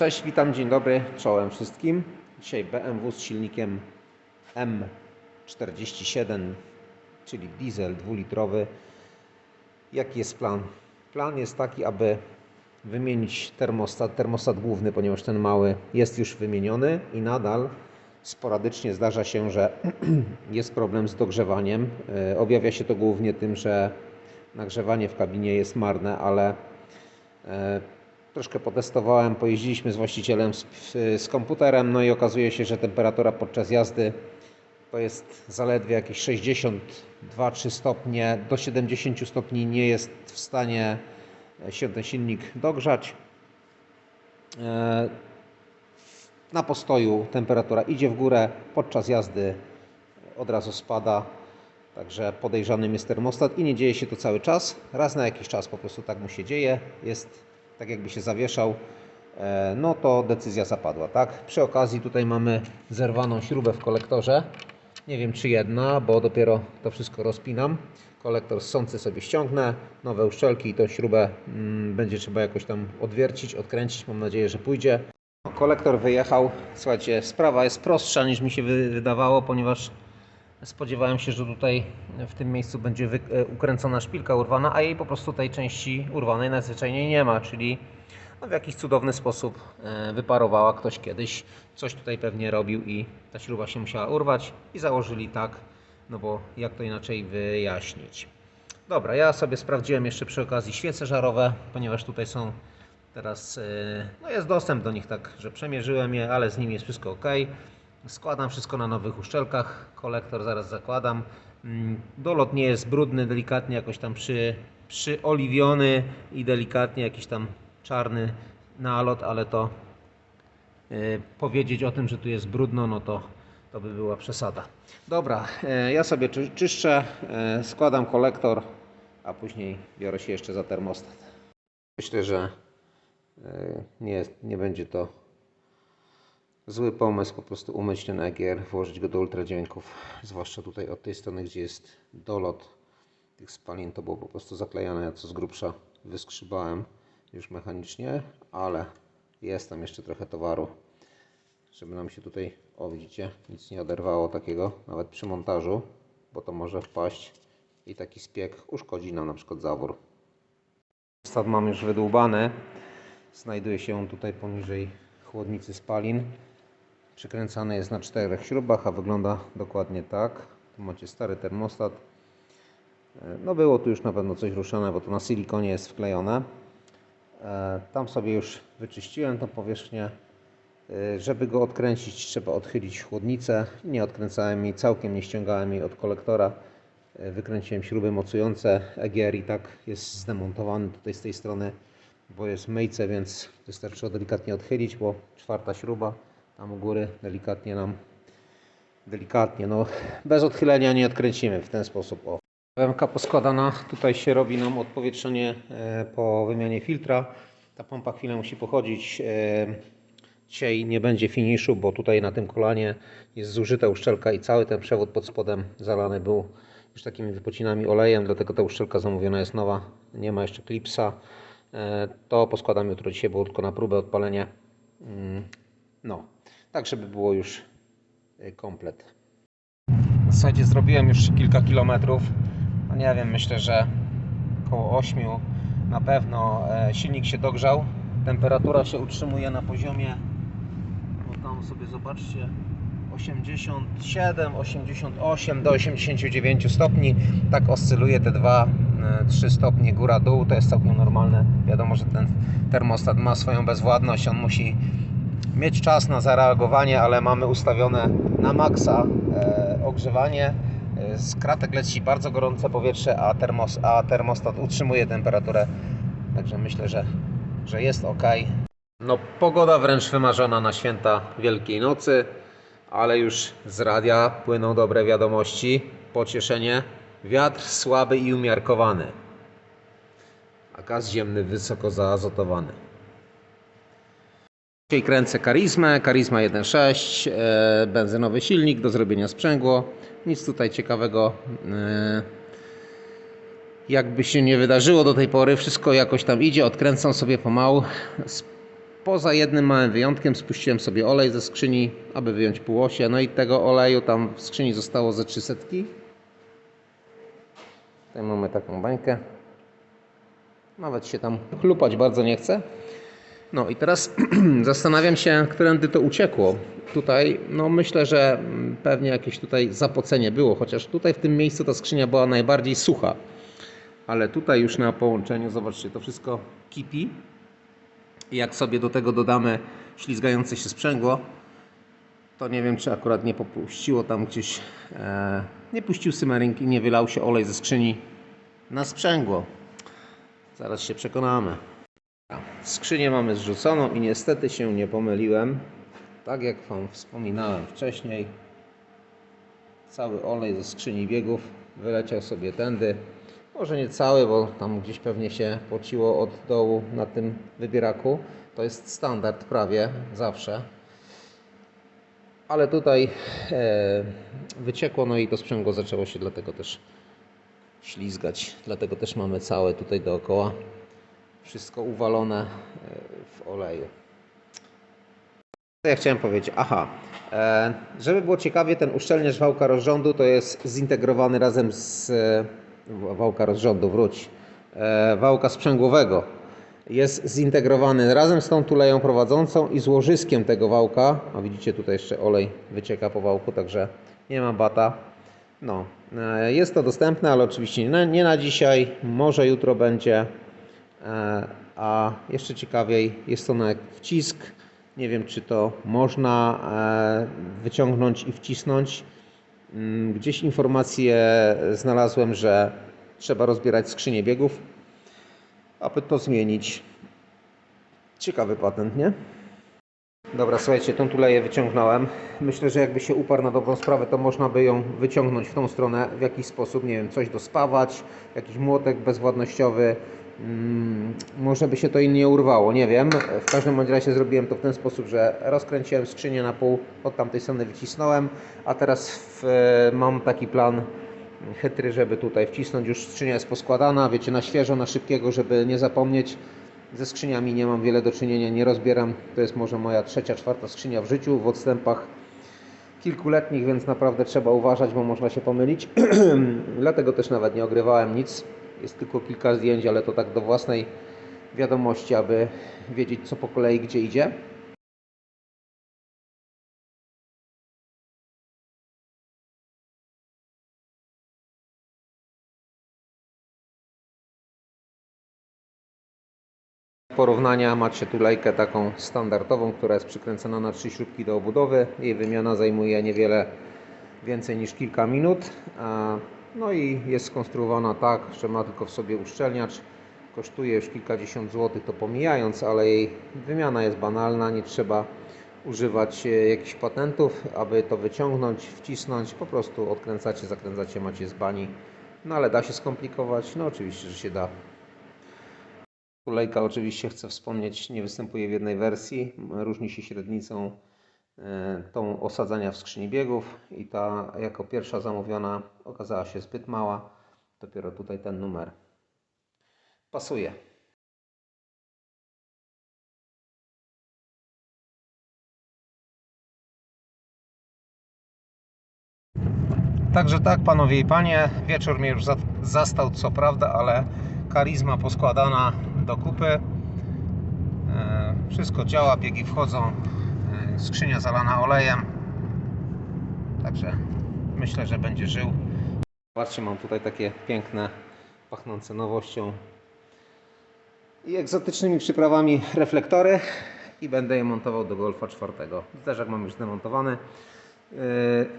Cześć, witam, dzień dobry, czołem wszystkim. Dzisiaj BMW z silnikiem M47, czyli diesel dwulitrowy. Jaki jest plan? Plan jest taki, aby wymienić termostat, termostat główny, ponieważ ten mały jest już wymieniony i nadal sporadycznie zdarza się, że jest problem z dogrzewaniem. E, Objawia się to głównie tym, że nagrzewanie w kabinie jest marne, ale e, troszkę potestowałem, pojeździliśmy z właścicielem z, z komputerem, no i okazuje się, że temperatura podczas jazdy to jest zaledwie jakieś 62-3 stopnie, do 70 stopni nie jest w stanie się ten silnik dogrzać. E, Na postoju temperatura idzie w górę, podczas jazdy od razu spada. Także podejrzanym jest termostat i nie dzieje się to cały czas. Raz na jakiś czas po prostu tak mu się dzieje. Jest tak jakby się zawieszał. E, No to decyzja zapadła, tak? Przy okazji tutaj mamy zerwaną śrubę w kolektorze. Nie wiem czy jedna, bo dopiero to wszystko rozpinam. Kolektor ssący sobie ściągnę, nowe uszczelki i tą śrubę mm, będzie trzeba jakoś tam odwiercić, odkręcić. Mam nadzieję, że pójdzie. Kolektor wyjechał. Słuchajcie, sprawa jest prostsza niż mi się wy- wydawało, ponieważ spodziewałem się, że tutaj w tym miejscu będzie e, ukręcona szpilka urwana, a jej po prostu tej części urwanej najzwyczajniej nie ma, czyli no w jakiś cudowny sposób e, wyparowała ktoś kiedyś, coś tutaj pewnie robił i ta śruba się musiała urwać i założyli tak, no bo jak to inaczej wyjaśnić. Dobra, ja sobie sprawdziłem jeszcze przy okazji świece żarowe, ponieważ tutaj są teraz, e, no jest dostęp do nich tak, że przemierzyłem je, ale z nimi jest wszystko ok. Składam wszystko na nowych uszczelkach, kolektor zaraz zakładam. Mm, Dolot nie jest brudny, delikatnie jakoś tam przy, przyoliwiony i delikatnie jakiś tam czarny nalot, ale to y, powiedzieć o tym, że tu jest brudno, no to, to by była przesada. Dobra, e, ja sobie czy, czyszczę, e, składam kolektor, a później biorę się jeszcze za termostat. Myślę, że e, nie, nie będzie to zły pomysł po prostu umyć ten EGR, włożyć go do ultradźwięków, zwłaszcza tutaj od tej strony, gdzie jest dolot tych spalin, to było po prostu zaklejane, ja co z grubsza wyskrzybałem już mechanicznie, ale jest tam jeszcze trochę towaru, żeby nam się tutaj, o widzicie, nic nie oderwało takiego, nawet przy montażu, bo to może wpaść i taki spiek uszkodzi nam na przykład zawór. Stad mam już wydłubany, znajduje się on tutaj poniżej chłodnicy spalin. Przykręcany jest na czterech śrubach, a wygląda dokładnie tak. Tu macie stary termostat. E, No było tu już na pewno coś ruszone, bo to na silikonie jest wklejone. E, Tam sobie już wyczyściłem tą powierzchnię. E, Żeby go odkręcić, trzeba odchylić chłodnicę. Nie odkręcałem jej całkiem, nie ściągałem jej od kolektora. Wykręciłem śruby mocujące. EGR i tak jest zdemontowany tutaj z tej strony, bo jest myjce, więc wystarczyło delikatnie odchylić, bo czwarta śruba tam u góry delikatnie nam delikatnie, no bez odchylenia nie odkręcimy w ten sposób. O. PMK poskładana, tutaj się robi nam odpowietrzenie e, po wymianie filtra. Ta pompa chwilę musi pochodzić. E, Dzisiaj nie będzie finiszu, bo tutaj na tym kolanie jest zużyta uszczelka i cały ten przewód pod spodem zalany był już takimi wypocinami olejem, dlatego ta uszczelka zamówiona jest nowa. Nie ma jeszcze klipsa. E, To poskładam jutro. Dzisiaj było tylko na próbę odpalenie. Mm, No, tak żeby było już y, komplet. Zasadzie zrobiłem już kilka kilometrów. No nie wiem, myślę, że około 8 na pewno e, silnik się dogrzał. Temperatura się utrzymuje na poziomie, bo tam sobie zobaczcie, 87, 88 do 89 stopni. Tak oscyluje te 2-3 stopnie góra-dół. To jest całkiem normalne. Wiadomo, że ten termostat ma swoją bezwładność. On musi mieć czas na zareagowanie, ale mamy ustawione na maksa e, ogrzewanie. E, Z kratek leci bardzo gorące powietrze, a, termos, a termostat utrzymuje temperaturę. Także myślę, że, że jest ok. No, pogoda wręcz wymarzona na święta Wielkiej Nocy, ale już z radia płyną dobre wiadomości. Pocieszenie. Wiatr słaby i umiarkowany, a gaz ziemny wysoko zaazotowany. Dzisiaj kręcę Karizmę, Karizma 1.6, e, benzynowy silnik do zrobienia sprzęgło. Nic tutaj ciekawego e, jakby się nie wydarzyło do tej pory. Wszystko jakoś tam idzie, odkręcam sobie pomału. Poza jednym małym wyjątkiem spuściłem sobie olej ze skrzyni, aby wyjąć półosie. No i tego oleju tam w skrzyni zostało ze 300. Tutaj mamy taką bańkę. Nawet się tam chlupać bardzo nie chce. No i teraz zastanawiam się, którędy to uciekło. Tutaj, no myślę, że pewnie jakieś tutaj zapocenie było, chociaż tutaj w tym miejscu ta skrzynia była najbardziej sucha. Ale tutaj już na połączeniu, zobaczcie, to wszystko kipi. I jak sobie do tego dodamy ślizgające się sprzęgło, to nie wiem, czy akurat nie popuściło tam gdzieś, e, nie puścił symarynki, nie wylał się olej ze skrzyni na sprzęgło. Zaraz się przekonamy. Skrzynię mamy zrzuconą i niestety się nie pomyliłem. Tak jak Wam wspominałem wcześniej, cały olej ze skrzyni biegów wyleciał sobie tędy. Może nie cały, bo tam gdzieś pewnie się pociło od dołu na tym wybieraku. To jest standard prawie zawsze. Ale tutaj e, wyciekło, no i to sprzęgło zaczęło się dlatego też ślizgać. Dlatego też mamy całe tutaj dookoła wszystko uwalone e, w oleju. Co ja chciałem powiedzieć? Aha, e, żeby było ciekawie, ten uszczelniacz wałka rozrządu to jest zintegrowany razem z e, wałka rozrządu, wróć, wałka sprzęgłowego. Jest zintegrowany razem z tą tuleją prowadzącą i z łożyskiem tego wałka. A widzicie tutaj jeszcze olej wycieka po wałku, także nie ma bata. No, jest to dostępne, ale oczywiście nie na dzisiaj, może jutro będzie. E, A jeszcze ciekawiej, jest to na wcisk. Nie wiem, czy to można e, wyciągnąć i wcisnąć. Mm, Gdzieś informację znalazłem, że trzeba rozbierać skrzynię biegów, aby to zmienić. Ciekawy patent, nie? Dobra, słuchajcie, tą tuleję wyciągnąłem. Myślę, że jakby się uparł na dobrą sprawę, to można by ją wyciągnąć w tą stronę w jakiś sposób, nie wiem, coś dospawać, jakiś młotek bezwładnościowy. Mm, może by się to innie urwało, nie wiem. W każdym razie zrobiłem to w ten sposób, że rozkręciłem skrzynię na pół, od tamtej strony wycisnąłem, a teraz w, mam taki plan chytry, żeby tutaj wcisnąć. Już skrzynia jest poskładana, wiecie, na świeżo, na szybkiego, żeby nie zapomnieć. Ze skrzyniami nie mam wiele do czynienia, nie rozbieram. To jest może moja trzecia, czwarta skrzynia w życiu w odstępach kilkuletnich, więc naprawdę trzeba uważać, bo można się pomylić. Dlatego też nawet nie ogrywałem nic. Jest tylko kilka zdjęć, ale to tak do własnej wiadomości, aby wiedzieć co po kolei gdzie idzie. porównania macie tulejkę taką standardową, która jest przykręcona na trzy śrubki do obudowy. Jej wymiana zajmuje niewiele więcej niż kilka minut. No i jest skonstruowana tak, że ma tylko w sobie uszczelniacz. Kosztuje już kilkadziesiąt złotych, to pomijając, ale jej wymiana jest banalna. Nie trzeba używać e, jakichś patentów, aby to wyciągnąć, wcisnąć. Po prostu odkręcacie, zakręcacie, macie z bani. No ale da się skomplikować? No oczywiście, że się da. Tulejka oczywiście chcę wspomnieć, nie występuje w jednej wersji. Różni się średnicą tą osadzania w skrzyni biegów i ta jako pierwsza zamówiona okazała się zbyt mała. Dopiero tutaj ten numer pasuje. Także tak, panowie i panie, wieczór mnie już za- zastał, co prawda, ale karizma poskładana do kupy. E, Wszystko działa, biegi wchodzą, e, skrzynia zalana olejem. Także myślę, że będzie żył. Zobaczcie, mam tutaj takie piękne, pachnące nowością i egzotycznymi przyprawami reflektory i będę je montował do Golfa 4. Zderzak mam już zdemontowany. Yy,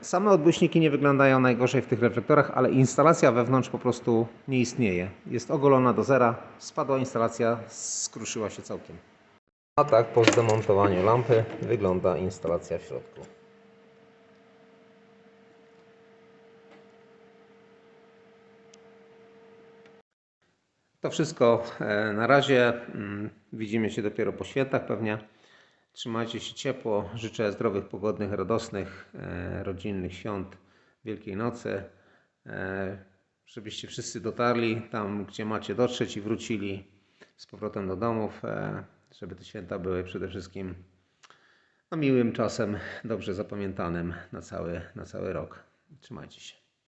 Same odbłyśniki nie wyglądają najgorzej w tych reflektorach, ale instalacja wewnątrz po prostu nie istnieje. Jest ogolona do zera, spadła instalacja, skruszyła się całkiem. A tak po zdemontowaniu lampy wygląda instalacja w środku. To wszystko e, na razie. Mm, Widzimy się dopiero po świętach pewnie. Trzymajcie się ciepło. Życzę zdrowych, pogodnych, radosnych, e, rodzinnych świąt Wielkiej Nocy. E, Żebyście wszyscy dotarli tam, gdzie macie dotrzeć i wrócili z powrotem do domów. Żeby te święta były przede wszystkim no, miłym czasem, dobrze zapamiętanym na cały, na cały rok. Trzymajcie się.